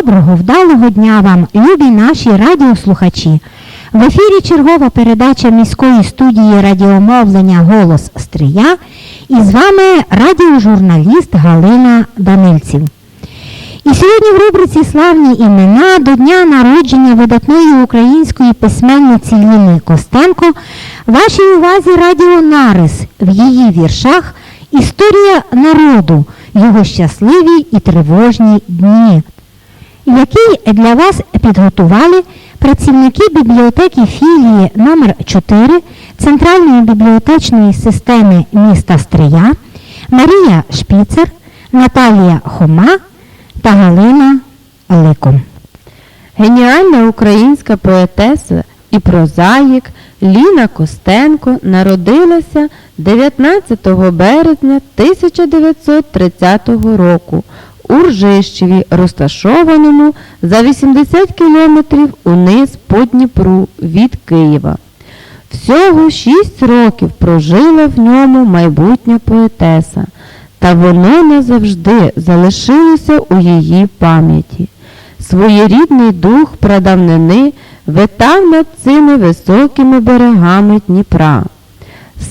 Доброго вдалого дня вам, любі наші радіослухачі. В ефірі чергова передача міської студії радіомовлення Голос Стрия і з вами радіожурналіст Галина Данильців. І сьогодні в рубриці Славні імена до дня народження видатної української письменниці Ліни Костенко вашій увазі радіонарис в її віршах Історія народу, його щасливі і тривожні дні, який для вас підготували працівники бібліотеки філії номер 4 Центральної бібліотечної системи міста Стрия Марія Шпіцер, Наталія Хома та Галина Лико. Геніальна українська поетеса і прозаїк Ліна Костенко народилася 19 березня 1930 року у Ржищеві, розташованому за 80 кілометрів униз по Дніпру від Києва. Всього 6 років прожила в ньому майбутня поетеса, та воно назавжди залишилося у її пам'яті. Своєрідний дух прадавнини витав над цими високими берегами Дніпра.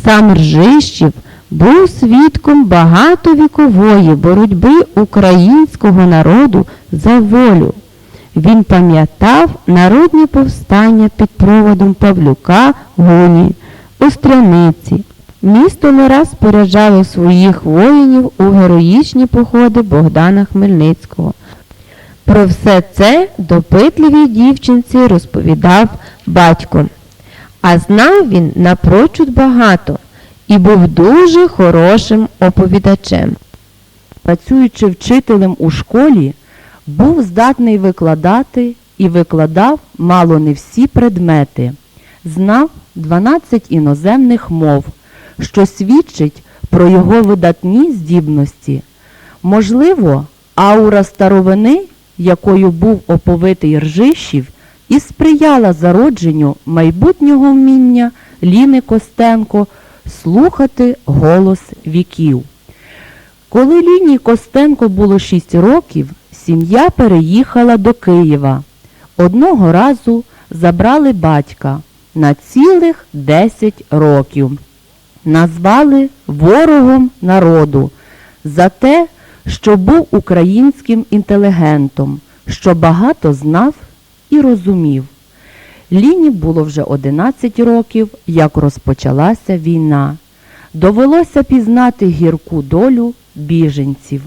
Сам Ржищів був свідком багатовікової боротьби українського народу за волю. Він пам'ятав народні повстання під проводом Павлюка Гуні, Остряниці. Місто не раз споряджало своїх воїнів у героїчні походи Богдана Хмельницького. Про все це допитливій дівчинці розповідав батько. А знав він напрочуд багато і був дуже хорошим оповідачем. працюючи вчителем у школі, був здатний викладати і викладав мало не всі предмети. Знав 12 іноземних мов, що свідчить про його видатні здібності. Можливо, аура старовини, якою був оповитий Ржищів, і сприяла зародженню майбутнього вміння Ліни Костенко слухати голос віків. Коли Ліні Костенко було 6 років, сім'я переїхала до Києва. Одного разу забрали батька на цілих 10 років. Назвали ворогом народу за те, що був українським інтелігентом, що багато знав і розумів. Ліні було вже 11 років, як розпочалася війна. Довелося пізнати гірку долю біженців.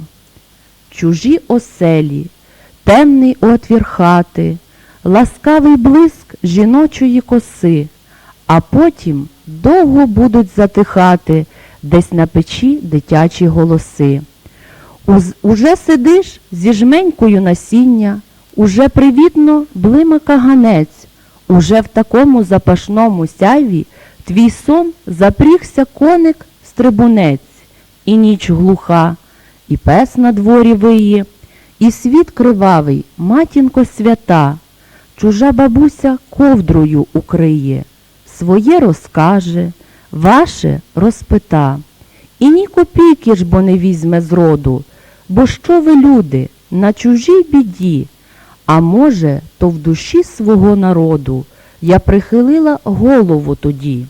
Чужі оселі, темний отвір хати, ласкавий блиск жіночої коси, а потім довго будуть затихати десь на печі дитячі голоси. Уз- Уже сидиш зі жменькою насіння, уже привітно блима каганець, уже в такому запашному сяйві твій сон запрігся коник стрибунець, і ніч глуха, і пес на дворі виє, і світ кривавий, матінко свята, чужа бабуся ковдрою укриє, своє розкаже, ваше розпита. І ні копійки ж бо не візьме з роду, бо що ви, люди, на чужій біді, а може, то в душі свого народу я прихилила голову тоді.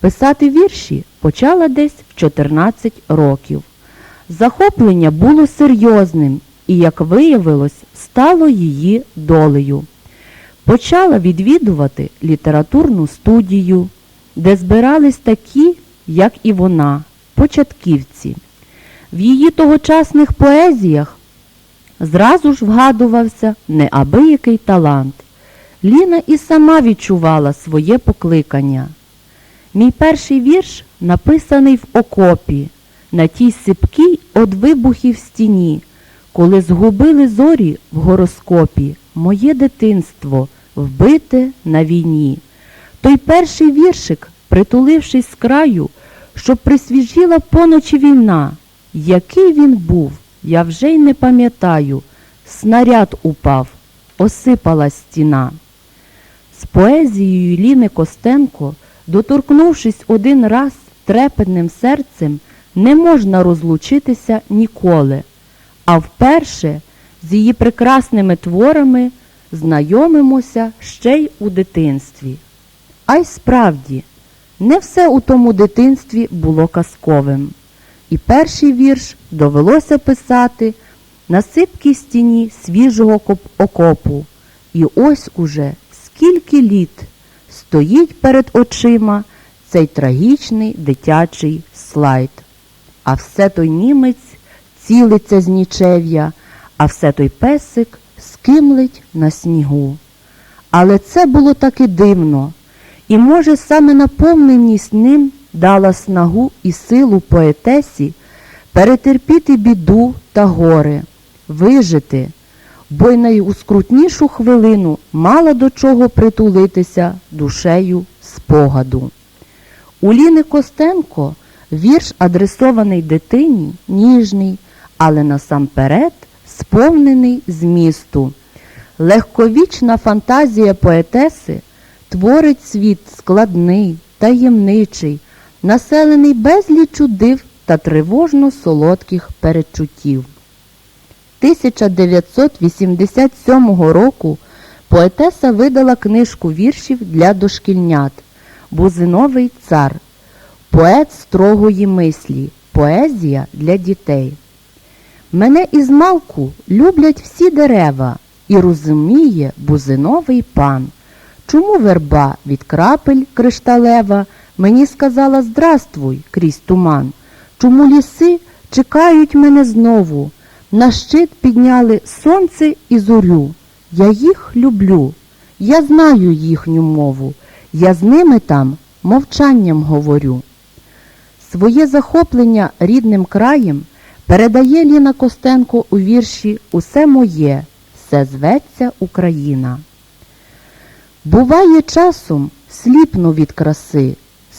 Писати вірші почала десь в 14 років. Захоплення було серйозним і, як виявилось, стало її долею. Почала відвідувати літературну студію, де збирались такі, як і вона, початківці. В її тогочасних поезіях зразу ж вгадувався неабиякий талант. Ліна і сама відчувала своє покликання. Мій перший вірш написаний в окопі, на тій сипкій од вибухів стіні, коли згубили зорі в гороскопі моє дитинство вбите на війні. Той перший віршик, притулившись з краю, щоб присвіжила поночі війна. Який він був, я вже й не пам'ятаю. снаряд упав, осипалась стіна. З поезією Ліни Костенко, доторкнувшись один раз трепетним серцем, не можна розлучитися ніколи, а вперше з її прекрасними творами знайомимося ще й у дитинстві. А й справді, не все у тому дитинстві було казковим. І перший вірш довелося писати на сипкій стіні свіжого окопу. І ось уже скільки літ стоїть перед очима цей трагічний дитячий слайд. А все той німець цілиться з нічев'я, а все той песик скимлить на снігу. Але це було таки дивно, і, може, саме наповненість ним дала снагу і силу поетесі перетерпіти біду та горе, вижити, бо й найускрутнішу хвилину мала до чого притулитися душею спогаду. У Ліни Костенко вірш, адресований дитині, ніжний, але насамперед сповнений змісту. Легковічна фантазія поетеси творить світ складний, таємничий, населений безлічу див та тривожно солодких передчуттів. 1987 року поетеса видала книжку віршів для дошкільнят Бузиновий цар, поет строгої мислі, поезія для дітей. Мене із малку люблять всі дерева, і розуміє бузиновий пан. Чому верба від крапель кришталева мені сказала здравствуй крізь туман? Чому ліси чекають мене знову? На щит підняли сонце і зорю. Я їх люблю, я знаю їхню мову, я з ними там мовчанням говорю. Своє захоплення рідним краєм передає Ліна Костенко у вірші Усе моє, все зветься Україна. Буває часом сліпну від краси,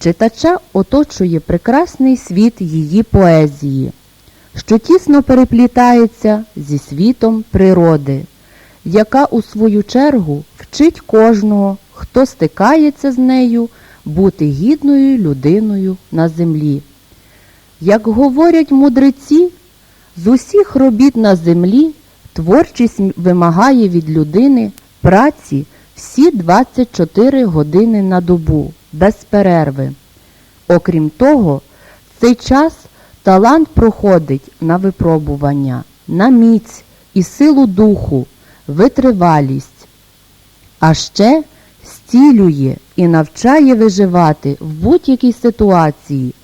Читача оточує прекрасний світ її поезії, що тісно переплітається зі світом природи, яка у свою чергу вчить кожного, хто стикається з нею, бути гідною людиною на землі. Як говорять мудреці, з усіх робіт на землі творчість вимагає від людини праці всі 24 години на добу, без перерви. Окрім того, в цей час талант проходить на випробування, на міць і силу духу, витривалість, а ще стілює і навчає виживати в будь-якій ситуації.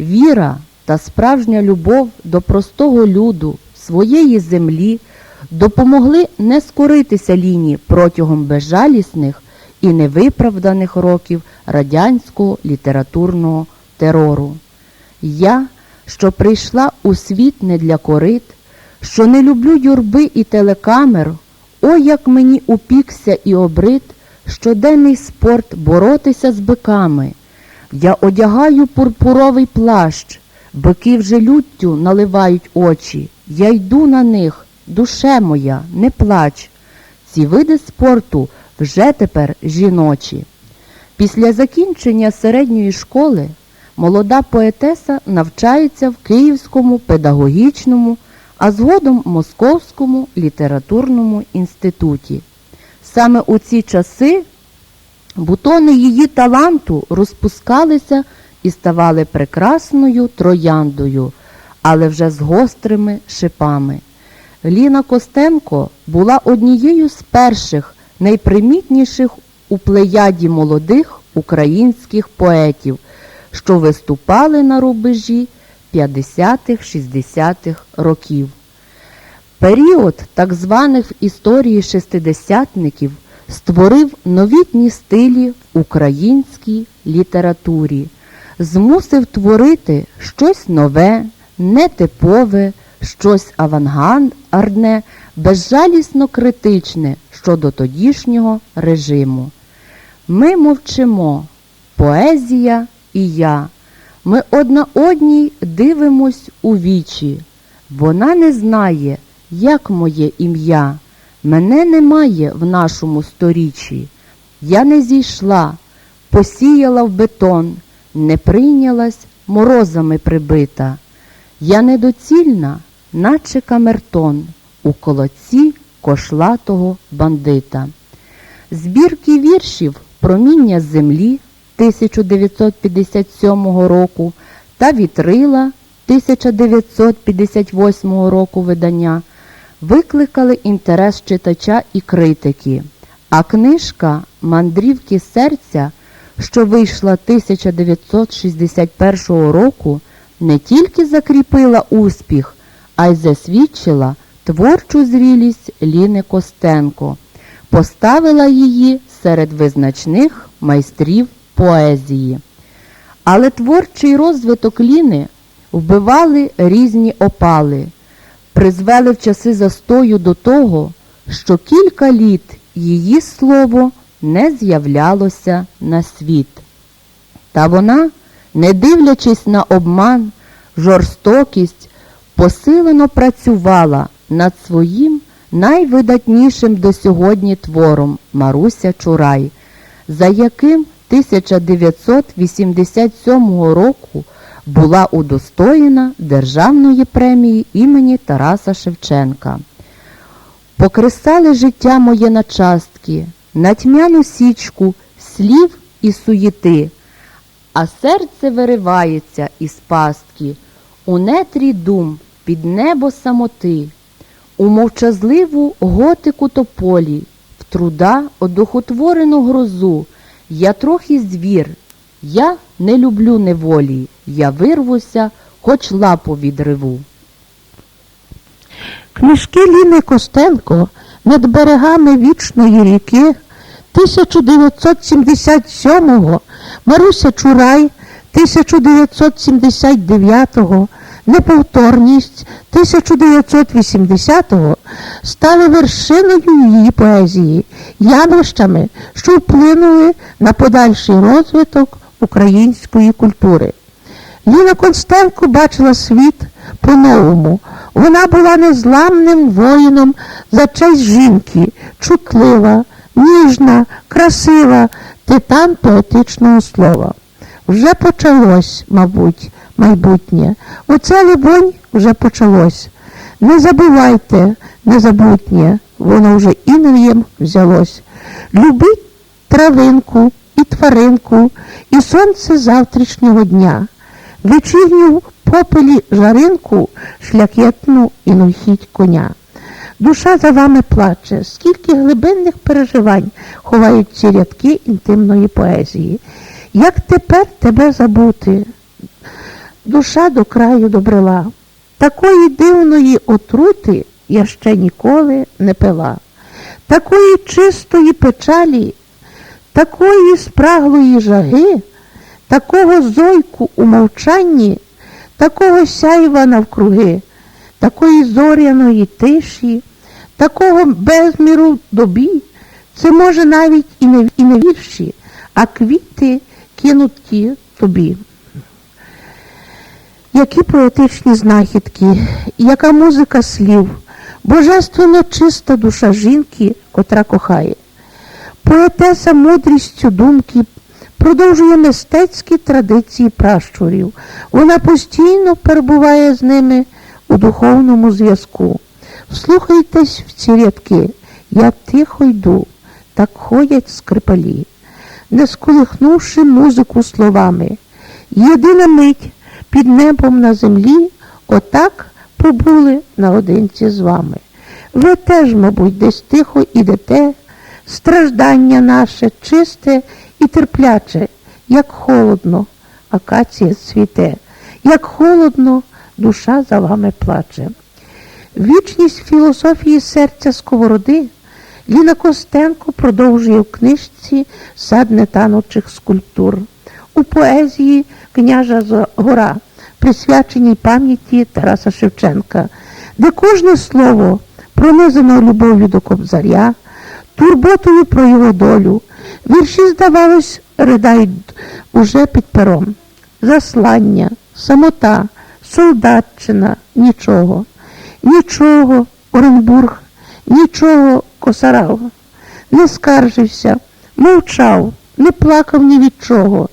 Віра та справжня любов до простого люду, своєї землі допомогли не скоритися лінії протягом безжалісних і невиправданих років радянського літературного терору. Я, що прийшла у світ не для корит, що не люблю юрби і телекамер, ой, як мені упікся і обрид щоденний спорт боротися з биками. Я одягаю пурпуровий плащ, бики вже люттю наливають очі. Я йду на них, душе моя, не плач. Ці види спорту вже тепер жіночі. Після закінчення середньої школи молода поетеса навчається в Київському педагогічному, а згодом Московському літературному інституті. Саме у ці часи бутони її таланту розпускалися і ставали прекрасною трояндою, але вже з гострими шипами. Ліна Костенко була однією з перших найпримітніших у плеяді молодих українських поетів, що виступали на рубежі 50-60-х років. Період так званих в історії шестидесятників створив новітні стилі в українській літературі, змусив творити щось нове, нетипове, щось авангардне, безжалісно критичне щодо тодішнього режиму. Ми мовчимо, поезія і я. Ми одна одній дивимось у вічі. Вона не знає, як моє ім'я. Мене немає в нашому сторіччі. Я не зійшла, посіяла в бетон, не прийнялась морозами прибита. Я недоцільна, наче камертон у колодці кошлатого бандита. Збірки віршів Проміння землі 1957 року та Вітрила 1958 року видання викликали інтерес читача і критики. А книжка Мандрівки серця, що вийшла 1961 року, не тільки закріпила успіх, а й засвідчила творчу зрілість Ліни Костенко, поставила її серед визначних майстрів поезії. Але творчий розвиток Ліни вбивали різні опали, призвели в часи застою до того, що кілька літ її слово не з'являлося на світ. Та вона, не дивлячись на обман, жорстокість, посилено працювала над своїм найвидатнішим до сьогодні твором Маруся Чурай, за яким 1987 року була удостоєна Державної премії імені Тараса Шевченка. Покресали життя моє на частки, на тьмяну січку слів і суєти, а серце виривається із пастки, у нетрі дум під небо самоти, у мовчазливу готику тополі, в труда одухотворену грозу, я трохи звір, я не люблю неволі, я вирвуся, хоч лапу відриву. Книжки Ліни Костенко над берегами вічної ріки 1977-го, Маруся Чурай 1979-го, Неповторність 1980-го стали вершиною її поезії, явищами, що вплинули на подальший розвиток української культури. Ліна Констенко бачила світ по-новому. Вона була незламним воїном за честь жінки, чутлива, ніжна, красива, титан поетичного слова. Вже почалось, мабуть, майбутнє. Оце, либонь, вже почалось. Не забувайте, незабутнє, воно вже інеєм взялось. Любіть травинку і тваринку, і сонце завтрашнього дня. Вечірню попелі жаринку, шляхетну і носіть коня. Душа за вами плаче, скільки глибинних переживань ховають ці рядки інтимної поезії. Як тепер тебе забути? Душа до краю добрела. Такої дивної отрути я ще ніколи не пила. Такої чистої печалі, такої спраглої жаги, такого зойку у мовчанні, такого сяйва навкруги, такої зоряної тиші, такого безміру добі, це може навіть і не, і не вірші, а квіти кинуті тобі. Які поетичні знахідки, яка музика слів, божественно чиста душа жінки, котра кохає. Поетеса мудрістю думки продовжує мистецькі традиції пращурів. Вона постійно перебуває з ними у духовному зв'язку. Вслухайтесь в ці рядки. Я тихо йду, так ходять скрипалі, не сколихнувши музику словами. Єдина мить під небом на землі, отак побули наодинці з вами. Ви теж, мабуть, десь тихо ідете, страждання наше чисте і терпляче, як холодно, акація цвіте, як холодно, душа за вами плаче. Вічність філософії серця сковороди Ліна Костенко продовжує в книжці Сад нетанучих скульптур. У поезії Княжа Гора, присвяченій пам'яті Тараса Шевченка, де кожне слово пронизано любов'ю до Кобзаря, турботою про його долю. Вірші, здавалось, ридають уже під пером. Заслання, самота, солдатчина, нічого. Нічого, Оренбург, нічого, Косарав. Не скаржився, мовчав, не плакав ні від чого,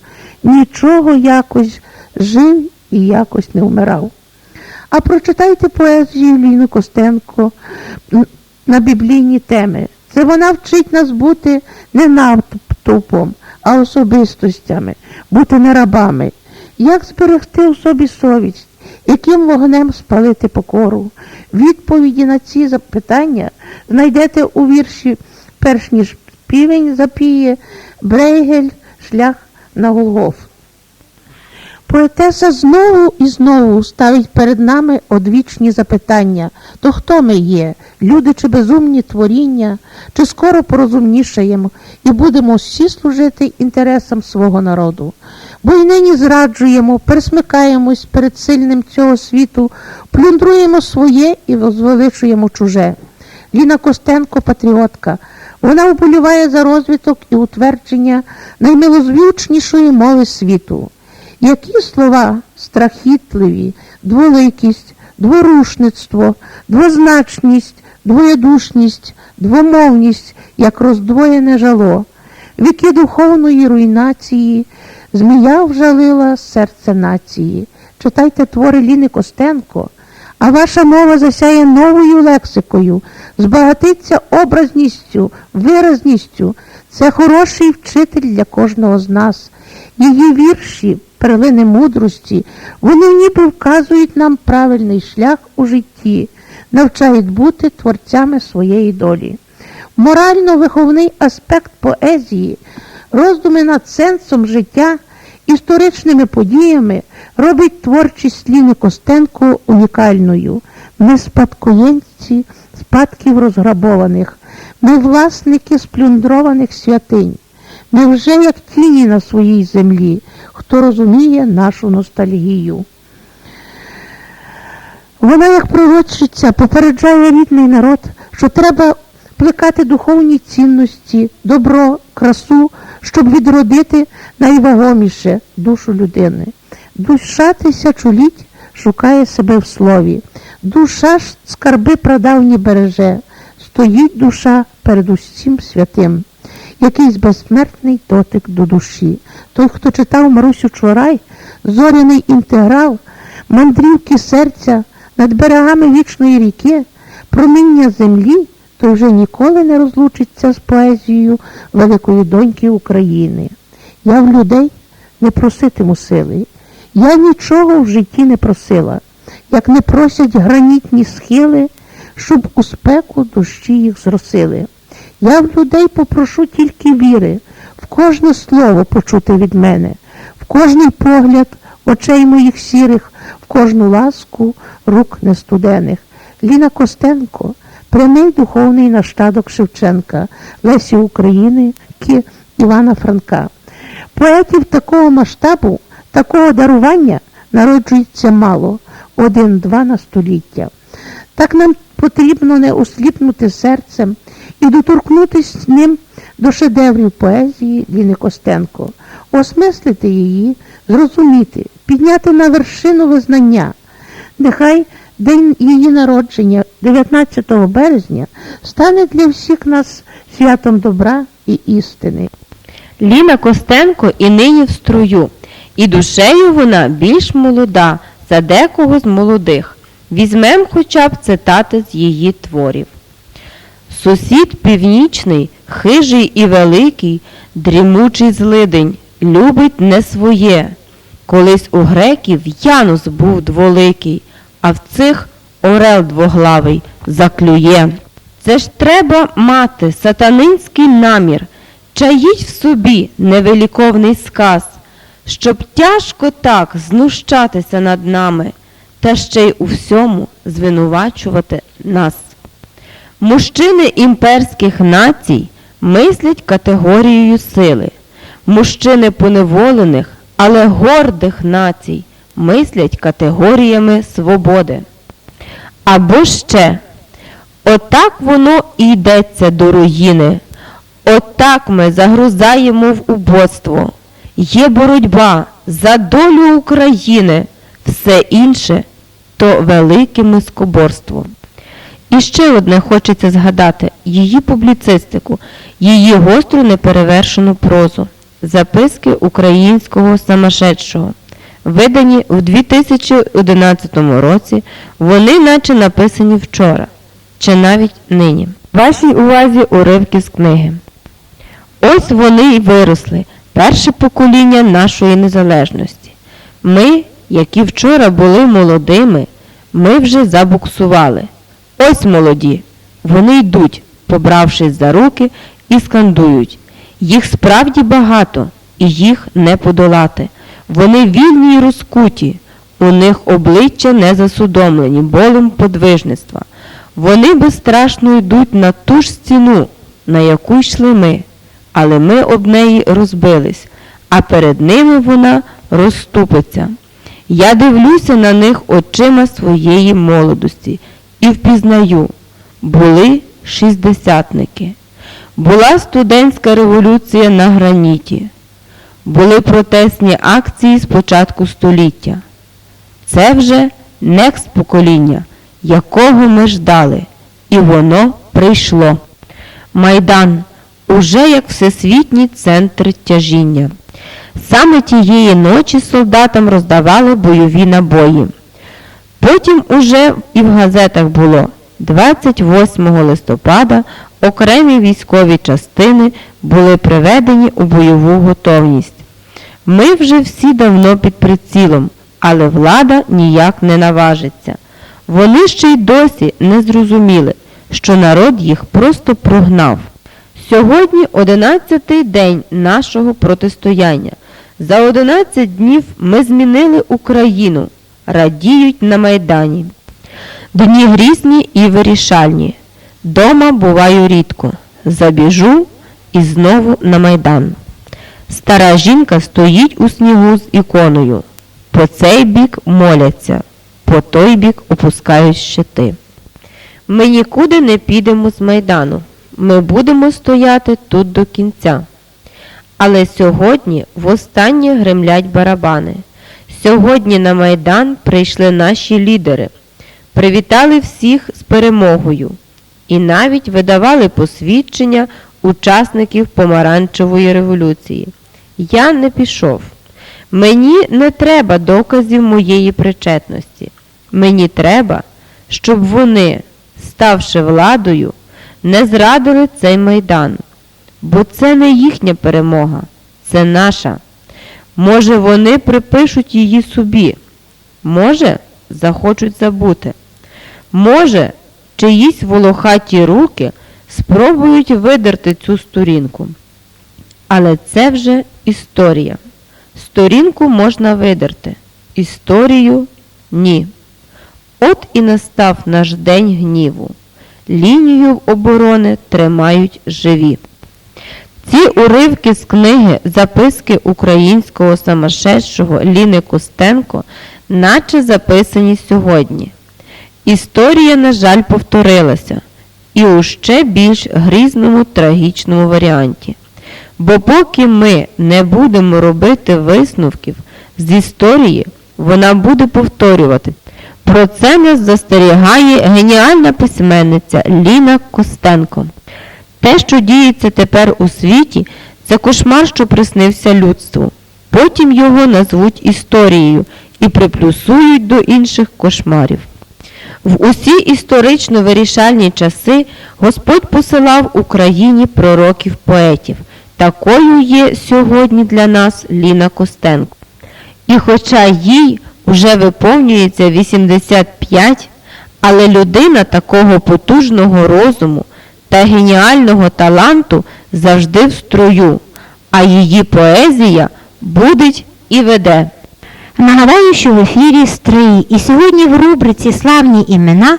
нічого якось жив і якось не вмирав. А прочитайте поезію Ліни Костенко на біблійні теми. Це вона вчить нас бути не натовпом, а особистостями, бути не рабами. Як зберегти у собі совість, яким вогнем спалити покору? Відповіді на ці запитання знайдете у вірші, перш ніж півень запіє, Брейгель, шлях на Голгоф. Поетеса знову і знову ставить перед нами одвічні запитання. То хто ми є? Люди чи безумні творіння, чи скоро порозумнішаємо і будемо всі служити інтересам свого народу? Бо й нині зраджуємо, пересмикаємось перед сильним цього світу, плюндруємо своє і возвеличуємо чуже. Ліна Костенко патріотка. Вона вболіває за розвиток і утвердження наймилозвучнішої мови світу. Які слова страхітливі, дволикість, дворушництво, двозначність, двоєдушність, двомовність, як роздвоєне жало, віки духовної руйнації, змія вжалила серце нації. Читайте твори Ліни Костенко, а ваша мова засяє новою лексикою, збагатиться образністю, виразністю. Це хороший вчитель для кожного з нас. Її вірші, перлини мудрості, вони ніби вказують нам правильний шлях у житті, навчають бути творцями своєї долі. Морально-виховний аспект поезії, роздуми над сенсом життя, історичними подіями робить творчість Ліни Костенко унікальною. Ми спадкоємці спадків розграбованих, ми власники сплюндрованих святинь. Ми вже як тіні на своїй землі, хто розуміє нашу ностальгію. Вона, як пророчиця, попереджає рідний народ, що треба плекати духовні цінності, добро, красу, щоб відродити найвагоміше душу людини. Душа тисячоліть шукає себе в слові. Душа ж скарби прадавні береже, стоїть душа перед усім святим. Якийсь безсмертний дотик до душі. Той, хто читав Марусю Чорай, зоряний інтеграл, мандрівки серця над берегами вічної ріки, проміння землі, той вже ніколи не розлучиться з поезією великої доньки України. Я в людей не проситиму сили. Я нічого в житті не просила, як не просять гранітні схили, щоб у спеку дощі їх зросили. Я в людей попрошу тільки віри, в кожне слово почути від мене, в кожний погляд очей моїх сірих, в кожну ласку рук нестудених. Ліна Костенко, прямий духовний нащадок Шевченка, Лесі України, Івана Франка. Поетів такого масштабу, такого дарування народжується мало, один-два на століття. Так нам потрібно не осліпнути серцем і доторкнутися з ним до шедеврів поезії Ліни Костенко, осмислити її, зрозуміти, підняти на вершину визнання. Нехай день її народження, 19 березня, стане для всіх нас святом добра і істини. Ліна Костенко і нині в струю, і душею вона більш молода за декого з молодих. Візьмем хоча б цитати з її творів. Сусід північний, хижий і великий, дрімучий злидень, любить не своє. Колись у греків Янус був дволикий, а в цих орел двоглавий заклює. Це ж треба мати сатанинський намір, чаїть в собі невеликовний сказ, щоб тяжко так знущатися над нами, та ще й у всьому звинувачувати нас. Мужчини імперських націй мислять категорією сили. Мужчини поневолених, але гордих націй мислять категоріями свободи. Або ще, отак воно і йдеться до руїни. Отак ми загрузаємо в убоство. Є боротьба за долю України, все інше то велике мискоборство. І ще одне хочеться згадати її публіцистику, її гостру неперевершену прозу, записки українського самошедшого. Видані в 2011 році, вони наче написані вчора, чи навіть нині. Вашій увазі уривки з книги. Ось вони й виросли, перше покоління нашої незалежності. Ми, які вчора були молодими, ми вже забуксували. Ось молоді. Вони йдуть, побравшись за руки, і скандують. Їх справді багато, і їх не подолати. Вони вільні й розкуті, у них обличчя не засудомлені болем подвижництва. Вони безстрашно йдуть на ту ж стіну, на яку йшли ми, але ми об неї розбились, а перед ними вона розступиться. Я дивлюся на них очима своєї молодості і впізнаю, були шістдесятники, була студентська революція на граніті, були протестні акції з початку століття. Це вже некст покоління, якого ми ждали, і воно прийшло. Майдан уже як всесвітній центр тяжіння. Саме тієї ночі солдатам роздавали бойові набої. Потім уже і в газетах було 28 листопада окремі військові частини були приведені у бойову готовність. Ми вже всі давно під прицілом, але влада ніяк не наважиться. Вони ще й досі не зрозуміли, що народ їх просто прогнав. Сьогодні 11-й день нашого протистояння. За 11 днів ми змінили Україну, радіють на Майдані. Дні грізні і вирішальні. Дома буваю рідко. Забіжу і знову на Майдан. Стара жінка стоїть у снігу з іконою. По цей бік моляться, по той бік опускають щити. Ми нікуди не підемо з Майдану. Ми будемо стояти тут до кінця. Але сьогодні востаннє гремлять барабани. Сьогодні на Майдан прийшли наші лідери, привітали всіх з перемогою і навіть видавали посвідчення учасників помаранчевої революції. Я не пішов. Мені не треба доказів моєї причетності. Мені треба, щоб вони, ставши владою, не зрадили цей майдан. Бо це не їхня перемога, це наша. Може, вони припишуть її собі, може, захочуть забути. Може, чиїсь волохаті руки спробують видерти цю сторінку. Але це вже історія. Сторінку можна видерти, історію ні. От і настав наш день гніву. Лінію оборони тримають живі. Ці уривки з книги Записки українського самошедшого Ліни Костенко наче записані сьогодні. Історія, на жаль, повторилася і у ще більш грізному трагічному варіанті. Бо поки ми не будемо робити висновків з історії, вона буде повторювати. Про це нас застерігає геніальна письменниця Ліна Костенко. Те, що діється тепер у світі, це кошмар, що приснився людству. Потім його назвуть історією і приплюсують до інших кошмарів. В усі історично вирішальні часи Господь посилав Україні пророків поетів. Такою є сьогодні для нас Ліна Костенко. І хоча їй вже виповнюється 85, але людина такого потужного розуму та геніального таланту завжди в строю, а її поезія будить і веде. Нагадаю, що в ефірі Стрий. І сьогодні в рубриці Славні імена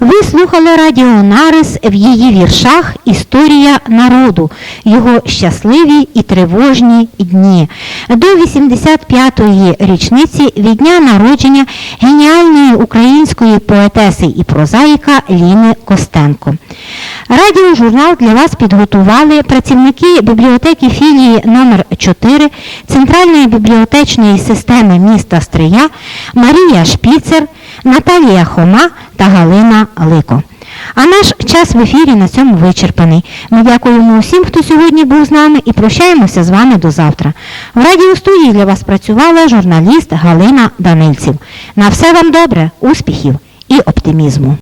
ви слухали Радіо Нарис в її віршах Історія народу, його щасливі і тривожні дні. До 85-ї річниці від дня народження геніальної української поетеси і прозаїка Ліни Костенко. Радіожурнал для вас підготували працівники бібліотеки філії номер 4 Центральної бібліотечної системи міста Стрия Марія Шпіцер, Наталія Хома та Галина Лико. А наш час в ефірі на цьому вичерпаний. Ми дякуємо усім, хто сьогодні був з нами і прощаємося з вами до завтра. В радіостудії для вас працювала журналіст Галина Данильців. На все вам добре, успіхів і оптимізму.